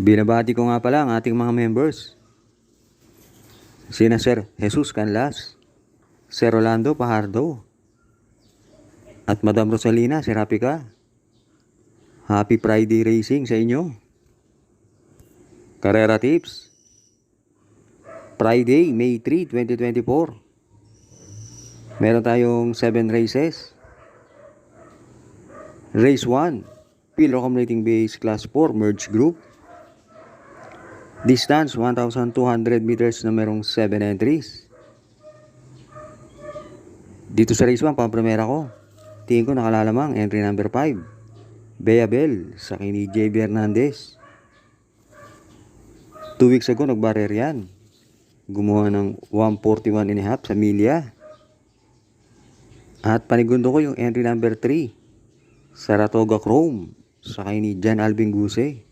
Binabati ko nga pala ang ating mga members. Sina Sir Jesus Canlas, Sir Rolando Pajardo, at Madam Rosalina Serapika. Happy Friday Racing sa inyo. Carrera Tips. Friday, May 3, 2024. Meron tayong 7 races. Race 1, Pil Accumulating Base Class 4 Merge Group. Distance 1,200 meters na merong 7 entries. Dito sa race 1, pampremera ko. Tingin ko nakalalamang entry number 5. Bea Bell sa kini JB Hernandez. Two weeks ago, nagbarer yan. Gumawa ng 141 and a half sa milya. At panigundo ko yung entry number 3. Saratoga Chrome sa kini Jan Alvin Guse.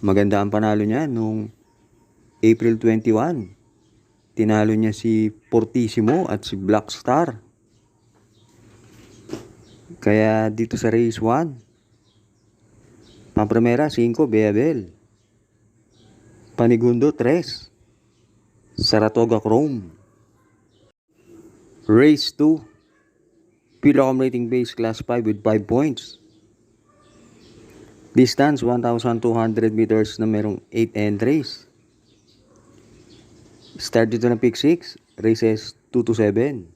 Maganda ang panalo niya nung April 21. Tinalo niya si Fortissimo at si Black Star. Kaya dito sa race 1, Pampremera 5, Beabel. Panigundo 3, Saratoga Chrome. Race 2, Pilocom rating base class 5 with 5 points. Distance 1,200 meters na merong 8 entries. Start dito ng pick 6, races 2 to 7.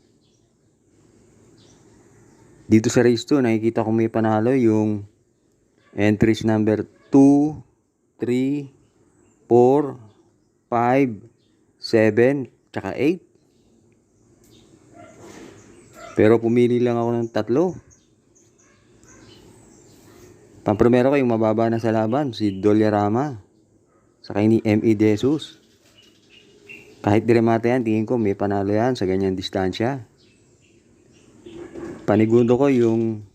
Dito sa race 2, nakikita ko may panalo yung entries number 2, 3, 4, 5, 7, tsaka 8. Pero pumili lang ako ng tatlo. Pampremero ko yung mababa na sa laban, si Dolyarama. Sa kay ni M.E. Jesus. Kahit diremate yan, tingin ko may panalo yan sa ganyang distansya. Panigundo ko yung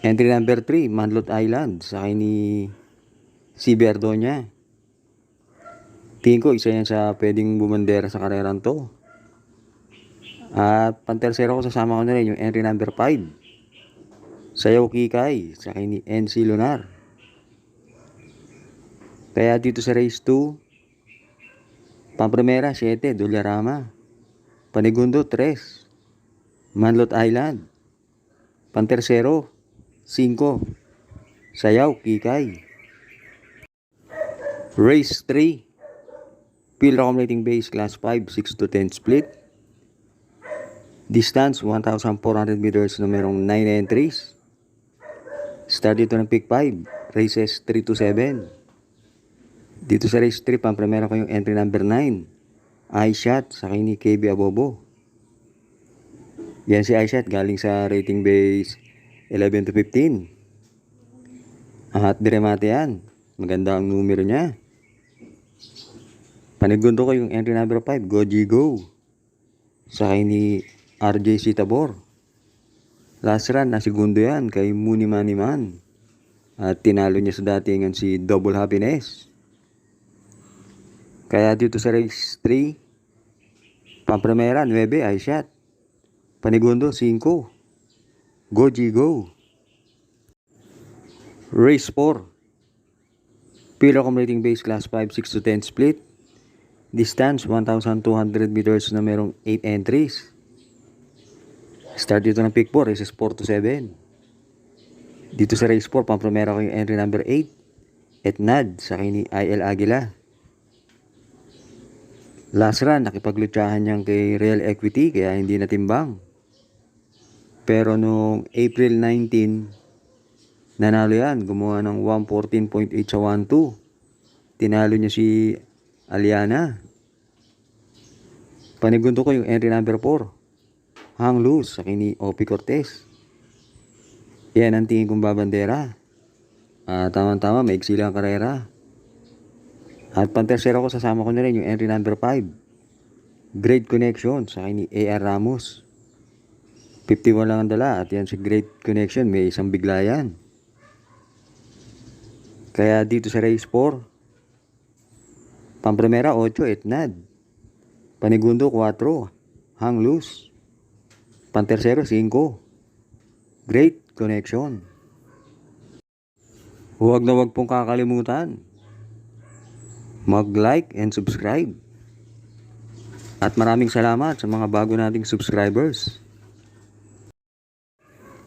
entry number 3, Manlot Island, sa kay ni si Berdonya. Tingin ko isa yan sa pwedeng bumandera sa karerang to. At pantersero ko sasama ko na rin yung entry number 5. Sayaw Kikay sa ni NC Lunar. Kaya dito sa race 2, Pampremera 7, Dolyarama. Panigundo 3, Manlot Island. Pantersero 5, Sayaw Kikay. Race 3, Pil Accumulating Base Class 5, 6 to 10 split. Distance 1,400 meters na merong 9 entries. Start dito ng pick 5, races 3 to 7. Dito sa race 3, pampremera ko yung entry number 9. iShot sa kay ni KB Abobo. Yan si iShot galing sa rating base 11 to 15. At diremate yan. Maganda ang numero niya. Panigundo ko yung entry number 5, Goji Go. Sa kay ni RJ Tabor. Last run, na segundo yan kay Muni Maniman. At tinalo niya sa datingan si Double Happiness. Kaya dito sa race 3, Pampremera 9 ay shot. Panigundo 5. Goji Go. Race 4. Pilo accumulating base class 5, 6 to 10 split. Distance 1,200 meters na merong 8 entries. Start dito ng pick 4, races 4 to 7. Dito sa race 4, pampremera ko yung entry number 8. Etnad sa kay IL Aguila. Last run, nakipaglutsahan niyang kay Real Equity kaya hindi natimbang. Pero nung April 19, nanalo yan. Gumawa ng 114.8 sa 1-2. Tinalo niya si Aliana. Panigundo ko yung entry number 4. Hang loose sa kini Opie Cortez. Yan ang tingin kong babandera. Ah, tama-tama, may lang ang karera. At pantersero ko, sasama ko na rin yung entry number 5. Great Connection sa kini AR Ramos. 51 lang ang dala at yan si Great Connection, may isang bigla yan. Kaya dito sa race 4, Pampremera 8, Etnad. Panigundo 4, Hang Loose. Pantersero 5, Great Connection. Huwag na huwag pong kakalimutan. Mag-like and subscribe. At maraming salamat sa mga bago nating subscribers.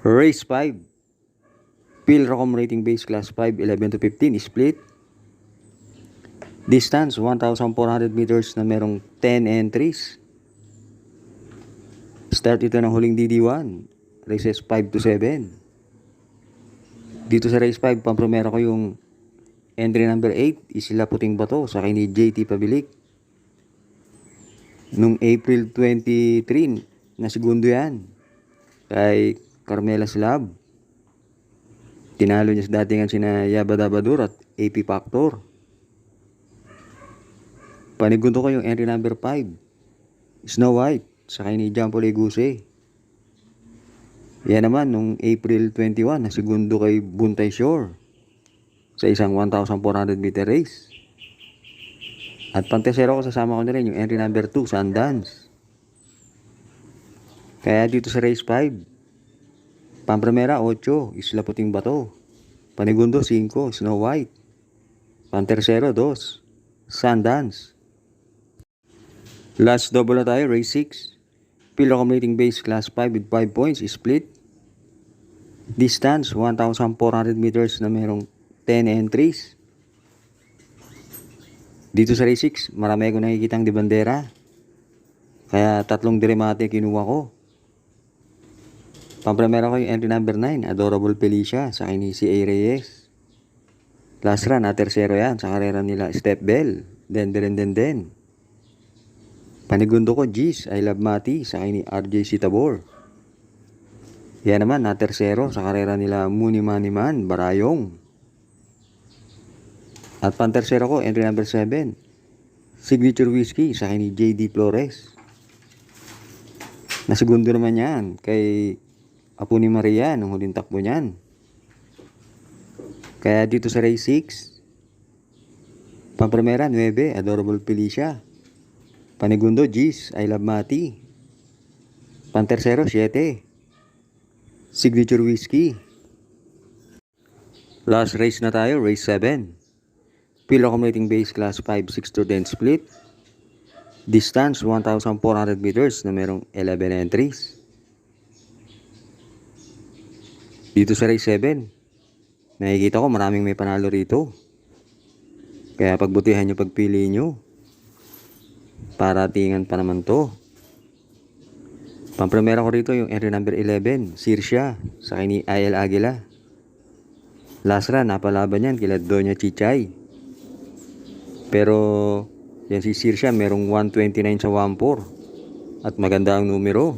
Race 5. Pilracom rating base class 5, 11 to 15 split. Distance 1,400 meters na merong 10 entries. Start ito ng huling DD1. Races 5 to 7. Dito sa race 5, pampromera ko yung entry number 8, Isla Puting Bato, sa ni JT Pabilik. Nung April 23, na segundo yan. Kay Carmela Slab. Tinalo niya sa datingan sina Yabadabadur at AP Factor. Panigundo ko yung entry number 5. Snow White sa ni Jampo Leguse. Yan naman nung April 21 na segundo kay Buntay Shore sa isang 1,400 meter race. At pantesero ko sasama ko na rin yung entry number 2 Sundance. Kaya dito sa race 5, Pampramera 8, Isla Puting Bato. Panigundo 5, Snow White. Pantersero 2, Sundance. Last double na tayo, race 6. Pilo accumulating base class 5 with 5 points, split. Distance, 1,400 meters na merong 10 entries. Dito sa race 6, marami ko nakikitang di bandera. Kaya tatlong diremate kinuha ko. Pampramera ko yung entry number 9, Adorable Felicia, sa akin ni si A. Reyes. Last run, na tersero yan, sa karera nila Step Bell, Den Den Den Den. Panigundo ko, G's, I Love Mati, sa ni RJ Sitabor. Yan naman, na tersero sa karera nila Muni Maniman, Barayong. At pantersero ko, entry number 7, Signature Whiskey, sa ni JD Flores. Nasigundo naman yan kay Apo ni Maria nung huling takbo niyan. Kaya dito sa race 6, Pampramera 9, Adorable Felicia. Panigundo, G's, I Love Mati. Pantersero, 7. Signature Whiskey. Last race na tayo, race 7. Pilo accumulating base class 5, 6 to 10 split. Distance 1,400 meters na merong 11 entries. Dito sa race 7, nakikita ko maraming may panalo rito. Kaya pagbutihan nyo pagpili nyo. Paratingan pa naman to. Pampremera ko rito yung entry number 11, Sirsha, sa kini IL Aguila. Last run, napalaban yan kila Doña Chichay. Pero, yan si Sirsha, merong 129 sa 14. At maganda ang numero.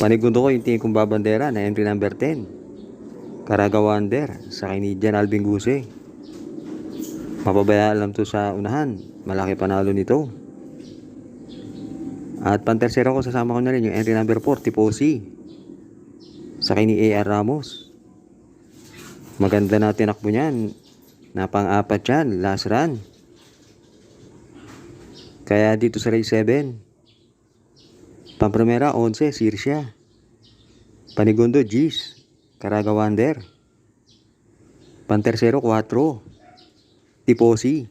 Panigundo ko yung tingin kong babandera na entry number 10. Caraga Wander, sa kini Jan Alvin Guse. Mapabayaan lang to sa unahan. Malaki panalo nito. At pantersero ko sasama ko na rin yung entry number 4, Tiposi. Sa kay ni A.R. Ramos. Maganda na tinakbo niyan. Napang-apat yan, last run. Kaya dito sa race 7, Pampramera 11, Sirsha. Panigundo, G's. Caraga Wander. Pantersero 4, Tiposi.